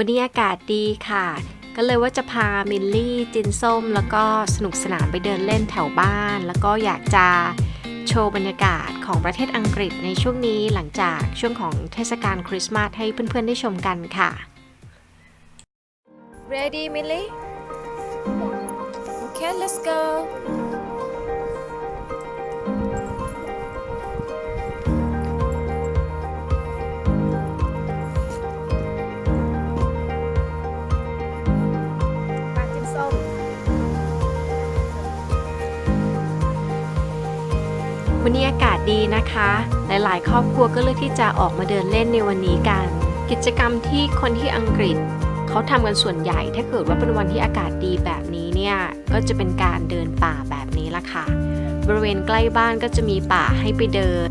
วันนี้อากาศดีค่ะ ก็เลยว่าจะพามิลลี่จินส้ม แล้วก็สนุกสนานไปเดินเล่นแถวบ้าน แล้วก็อยากจะโชว์บรรยากาศของประเทศอังกฤษในช่วงนี้หลังจากช่วงของเทศกาลคริสต์มาสให้เพื่อนๆได้ชมกันค่ะ Ready Millie Okay let's go วันนี้อากาศดีนะคะ หลายๆ ครอบครัวก็เลือกที่จะออกมาเดินเล่นในวันนี้กัน กิจกรรมที่คนที่อังกฤษเขาทำกันส่วนใหญ่ถ้าเกิดว่าเป็นวันที่อากาศดีแบบนี้เนี่ยก็จะเป็นการเดินป่าแบบนี้ละค่ะ บริเวณใกล้บ้านก็จะมีป่าให้ไปเดิน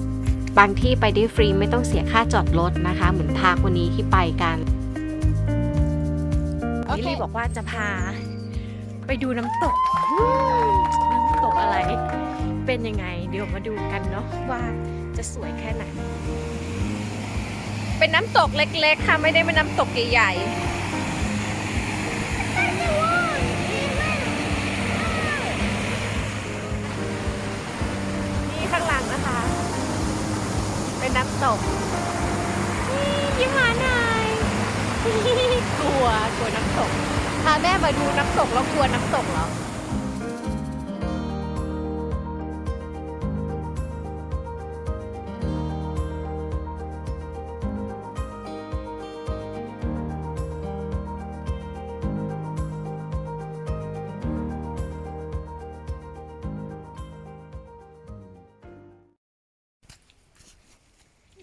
บางที่ไปได้ฟรีไม่ต้องเสียค่าจอดรถนะคะ เหมือนพาร์ควันนี้ที่ไปกันลิลลี่บอกว่าจะพา ไปดูน้ำตกอืมน้ำตกอะไร เป็นยังไง เดี๋ยวมาดูกันเนาะว่าจะสวยแค่ไหน เป็นน้ำตกเล็กๆ ค่ะไม่ได้เป็นน้ำตกใหญ่ๆนี่ข้างหลังนะคะ เป็นน้ำตกนี่ยิ้มหวานหน่อยกลัวกลัวน้ำตกพาแม่มาดูน้ำตกแล้วกลัวน้ำตกเหรอ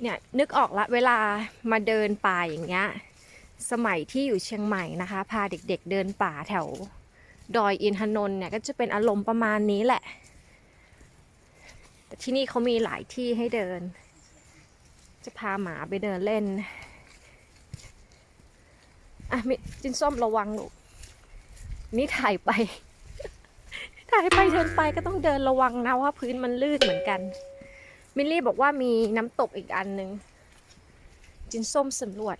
เนี่ยนึกออกละเวลามาเดินป่าอย่างเงี้ยสมัยที่อยู่เชียงใหม่นะคะ พาเด็กๆเดินป่าแถว ดอยอินทนนท์เนี่ยก็จะเป็นอารมณ์ประมาณนี้แหละ แต่ที่นี่เขามีหลายที่ให้เดิน จะพาหมาไปเดินเล่นอะมิจินส้มระวังลูกนี่ถ่ายไป ถ่ายไปเดินไปก็ต้องเดินระวังนะว่าพื้นมันลื่นเหมือนกัน มิลลี่บอกว่ามีน้ำตกอีกอันหนึ่งจินส้มสำรวจ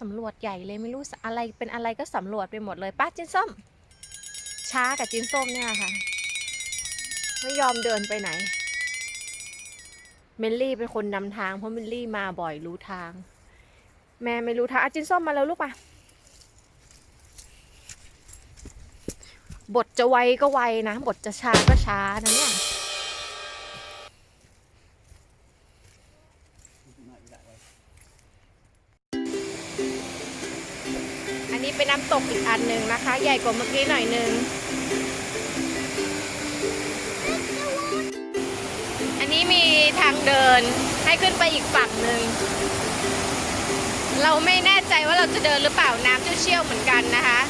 สำรวจใหญ่เลยไม่รู้อะไรเป็นอะไรก็สำรวจไปหมดเลยป้าจินส้ม ช้ากับจินส้มเนี่ยค่ะ ไม่ยอมเดินไปไหน เมลลี่เป็นคนนำทางเพราะเมลลี่มาบ่อยรู้ทาง แม่ไม่รู้ทางอะจินส้มมาแล้วลูกป่ะบทจะไวก็ไวนะ บทจะช้าก็ช้านะเนี่ย นี้เป็นน้ำตกอีกอันหนึ่งนะคะ ใหญ่กว่าเมื่อกี้หน่อยนึง อันนี้มีทางเดินให้ขึ้นไปอีกฝั่งหนึ่ง เราไม่แน่ใจว่าเราจะเดินหรือเปล่าน้ำเชี่ยวๆเหมือนกันนะคะ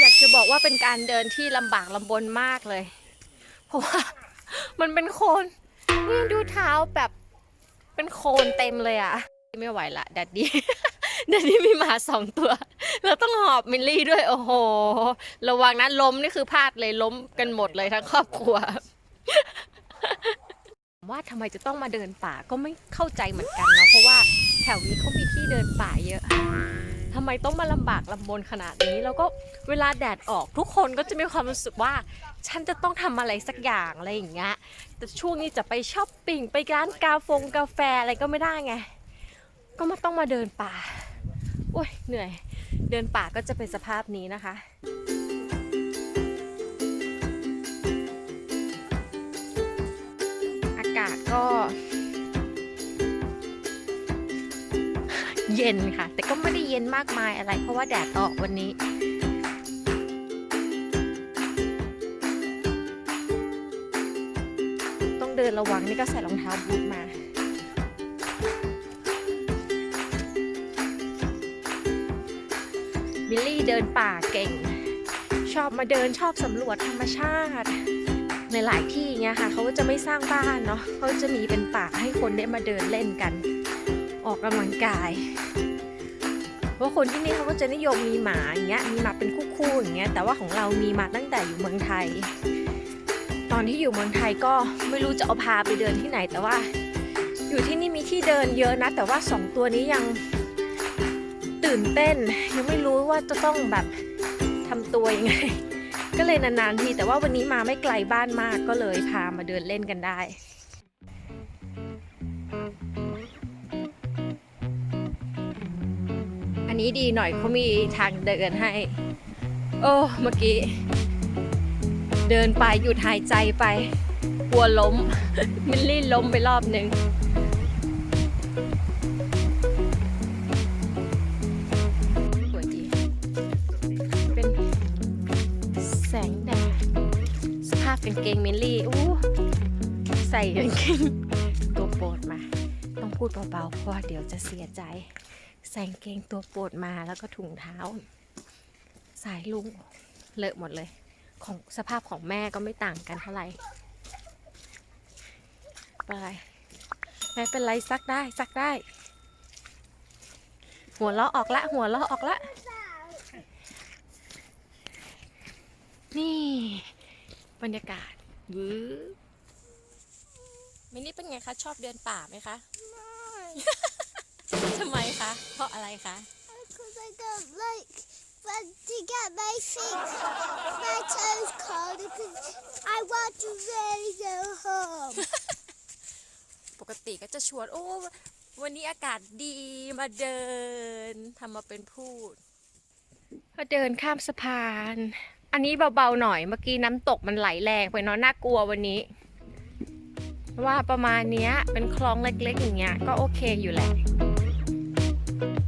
อยากจะบอกว่าเป็นการเดินที่ลำบากลำบนมากเลย เพราะว่า มันเป็นโคนนี่ดูเท้าแบบเป็นโคนเต็มเลยอะ ไม่ไหวละดัดดี้ดัดดี้มีหมาสองตัว แล้วต้องหอบมิลลี่ด้วย โอ้โห ระวังนะล้มนี่คือพลาดเลยล้มกันหมดเลยทั้งครอบครัว ว่าทำไมจะต้องมาเดินป่าก็ไม่เข้าใจเหมือนกันนะเพราะว่าแถวนี้เขามีที่เดินป่าเยอะ ทำไมต้องมาลำบากลำบนขนาดนี้ แล้วก็เวลาแดดออกทุกคนก็จะมีความรู้สึกว่า ฉันจะต้องทำอะไรสักอย่างอะไรอย่างเงี้ยแต่ช่วงนี้จะไปช้อปปิ้งไปร้านกาฟงกาแฟอะไรก็ไม่ได้ไง ก็มาต้องมาเดินป่าโอ้ยเหนื่อย เดินป่าก็จะเป็นสภาพนี้นะคะ เย็นค่ะ แต่ก็ไม่ได้เย็นมากมายอะไร เพราะว่าแดดออกวันนี้ ต้องเดินระวังนี่ก็ใส่รองเท้าบูทมาบิลลี่เดินป่าเก่ง ชอบมาเดินชอบสำรวจธรรมชาติ ในหลายที่เงี้ยค่ะ เขาจะไม่สร้างบ้านเนาะเขาจะมีเป็นป่าให้คนได้มาเดินเล่นกัน ออกกำลังกาย เพราะคนที่นี่เขาก็จะนิยมมีหมาอย่างเงี้ย มีหมาเป็นคู่ๆอย่างเงี้ย แต่ว่าของเรามีมาตั้งแต่อยู่เมืองไทยตอนอนที่อยู่เมืองไทยก็ไม่รู้จะเอาพาไปเดินที่ไหน แต่ว่าอยู่ที่นี่มีที่เดินเยอะนะ แต่ว่าสองตัวนี้ยังตื่นเต้น ยังไม่รู้ว่าจะต้องแบบทำตัวยังไง ก็เลยนานๆทีแต่ว่าวันนี้มาไม่ไกลบ้านมากก็เลยพามาเดินเล่นกันได้ นนี้ดีหน่อยเขามีทางเดินให้ โอ้เมื่อกี้ เดินไปหยุดหายใจไปกลัวล้ม มิลลี่ล้มไปรอบหนึ่งสวยดีเป็นแสงแดดสภาพกางเกงมิลลี่อู้ใส่กางเกงตัวโปรดมา ต้องพูดเบาๆเพราะว่าเดี๋ยวจะเสียใจ ใส่กางเกงตัวโปรดมาแล้วก็ถุงเท้า สายลุงเลอะหมดเลย ของสภาพของแม่ก็ไม่ต่างกันเท่าไหร่ไปไม่เป็นไรซักได้ซักได้ หัวเราะออกละ หัวเราะออกละ นี่บรรยากาศวื้อมินนี่เป็นไงคะ ชอบเดินป่าไหมคะ ทำไมคะ เพราะอะไรคะ Because I don't like but to get my feet, my toes cold because I want to really go home. ปกติก็จะชวน โอ้ วันนี้อากาศดีมาเดินทำมาเป็นพูดก็เดินข้ามสะพาน อันนี้เบาๆหน่อย เมื่อกี้น้ำตกมันไหลแรงไปเนาะน่ากลัววันนี้ ว่าประมาณเนี้ยเป็นคลองเล็กๆอย่างเงี้ยก็โอเคอยู่แหละ you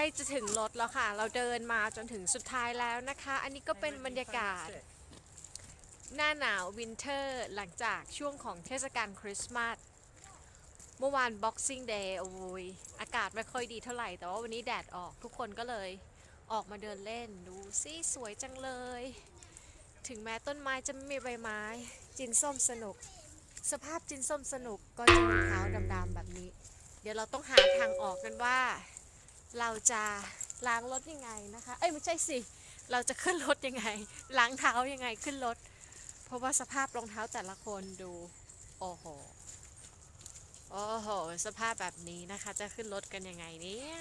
ล้จะถึงรถแล้วค่ะ เราเดินมาจนถึงสุดท้ายแล้วนะคะ อันนี้ก็เป็นบรรยากาศ หน้าหนาววินเทอร์หลังจากช่วงของเทศกาลคริสต์มาสเมื่อวาน Boxing Day โอ้ยอากาศไม่ค่อยดีเท่าไหร่ แต่ว่าวันนี้แดดออกทุกคนก็เลยออกมาเดินเล่น ดูสิสวยจังเลย ถึงแม้ต้นไม้จะไม่มีใบไม้ จินส้มสนุก สภาพจินส้มสนุกก็จะมีเท้าดำๆแบบนี้ เดี๋ยวเราต้องหาทางออกกันว่า เราจะล้างรถยังไงนะคะ เอ้ยไม่ใช่สิ เราจะขึ้นรถยังไง ล้างเท้ายังไงขึ้นรถ เพราะว่าสภาพรองเท้าแต่ละคนดู โอ้โห โอ้โห สภาพแบบนี้นะคะ จะขึ้นรถกันยังไงเนี่ย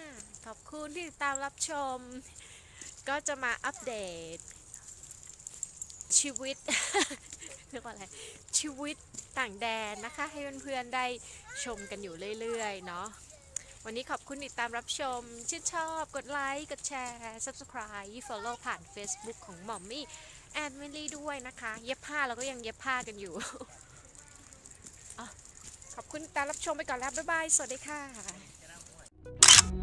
ขอบคุณที่ติดตามรับชม ก็จะมาอัปเดต ชีวิตเรียกว่าอะไร ชีวิตต่างแดนนะคะ ให้เพื่อนๆได้ชมกันอยู่เรื่อยๆ เนาะ วันนี้ขอบคุณติดตามรับชม ชื่นชอบ กดไลค์ กดแชร์ subscribe follow ผ่าน Facebook ของหมอมมี่แอนมิลี่ด้วยนะคะ เย็บผ้าเราก็ยังเย็บผ้ากันอยู่อขอบคุณติดตามรับชมไปก่อนแล้ว บ๊ายบาย สวัสดีค่ะ